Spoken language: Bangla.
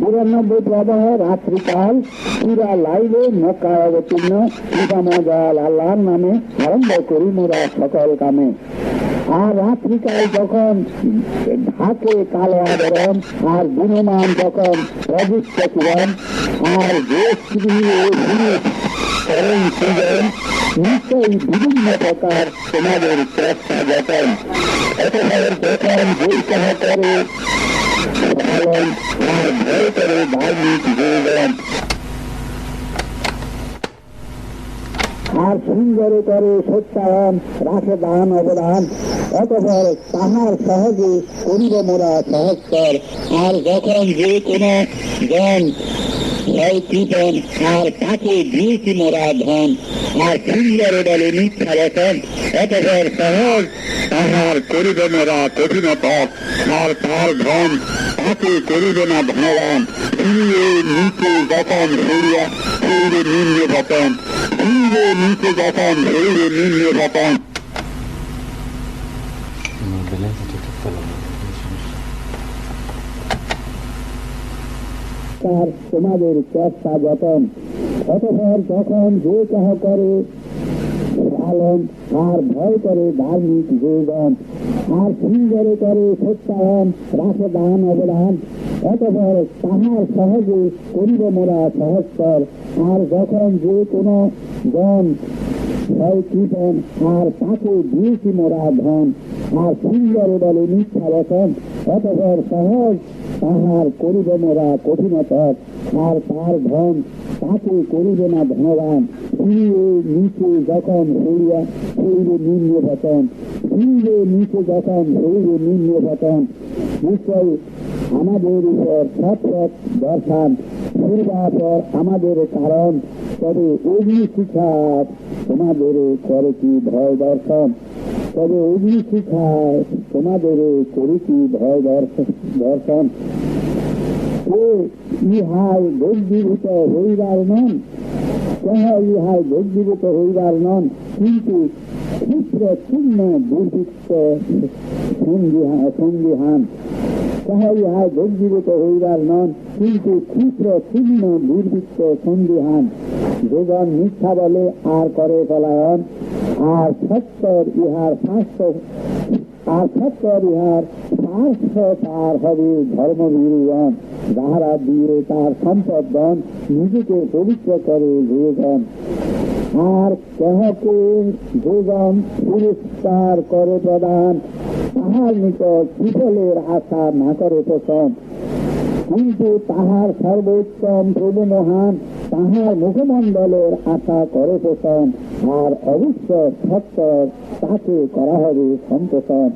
বিরানব্বই প্রবাহ রাত্রিকাল, পুরা লাইলে মক্কায় অবতীর্ণ পিতামজাল আল্লাহর নামে আরম্ভ করি মোরা সকল কামে। আর রাত্রিকাল যখন ঢাকে কালো আবরণ, আর দিনমান যখন প্রযুক্ত কিরণ, আর স্ত্রী ও পুরুষ নিশ্চয়ই বিভিন্ন প্রকার তোমাদের চেষ্টা যতন বৈকাহ করে আর সুন্দরে করে সত্যায়ন, রাখে দান অবদান। অতপর তাহার সহজে করিব মোরা সহস্তর আর যখন যে কোনো জন আর তাকে দিয়েছি মোরা ধন। আর সুন্দর বলে মিথ্যা রতন। অতপর সহজ তাহার করিব মোরা কঠিন পথ আর তার ধন তাকে করিবে না ধনবান ফিরিয়ে নিচে যখন হইয়া ফিরিবে নিম্ন পতন ফিরিবে নিচে যখন হইবে নিম্ন পতন ব্যালেন্স ঠিক পেলাম না তার তোমাদের চেষ্টা যতন অতপর যখন যে করে পালন আর ভয় করে ধার্মিক জীবন আর সুন্দরে করে সত্যায়ন, রাখে দান অবদান। অতপর তাহার সহজে করিব মোরা সহস্তর আর যখন যে কোনো জন হয় কৃপন আর তাকে দিয়েছি মোরা ধন, আর সুন্দর বলে মিথ্যা রতন। অতপর সহজ তাহার করিব মোরা কঠিনতর। আর তার ধন তাকে করিবে না ধনবান। ফিরিয়ে নিচে যখন হইয়া হইবে নিম্ন পতন ফিরিয়ে নিচে যখন হইবে নিম্ন পতন নিশ্চয় আমাদের উপর সৎ সৎ দর্শন পূর্বাপর আমাদের কারণ। তবে অগ্নি শিক্ষা তোমাদের করে কি ভয় দর্শন? তবে অগ্নি শিখায় তোমাদের করে কি ভয় দর্শ- দর্শন? ও ইহাই ভোগজীবিত হইবার নন। কেহ ইহাই ভোগজীবিত হইবার নন। কিন্তু ক্ষুদ্র চিহ্ন দুর্বৃত্ত সন্দিহান ইহাই ভোগজীবিত হইবার নন। কিন্তু ক্ষুদ্র চিহ্ন দুর্বৃত্ত সন্দিহান যোগন মিথ্যা বলে আর করে পলায়ন। আর সত্তর ইহার শাস্ত্র আর সত্তর ইহার পার্শ্ব তার হবে ধর্মবীরগণ, যাহারা দিয়ে তার সম্পদগণ নিজেকে পবিত্র করে যোগন আর কেহকে যোগন পুরস্কার করে প্রদান, তাহার নিকট সুফলের আশা না করে পোষণ। কিন্তু তাহার সর্বোত্তম প্রভু তাহার মুখমণ্ডলের আশা করে পোষণ। আর অবশ্য সত্য তাকে করা হবে সন্তোষণ।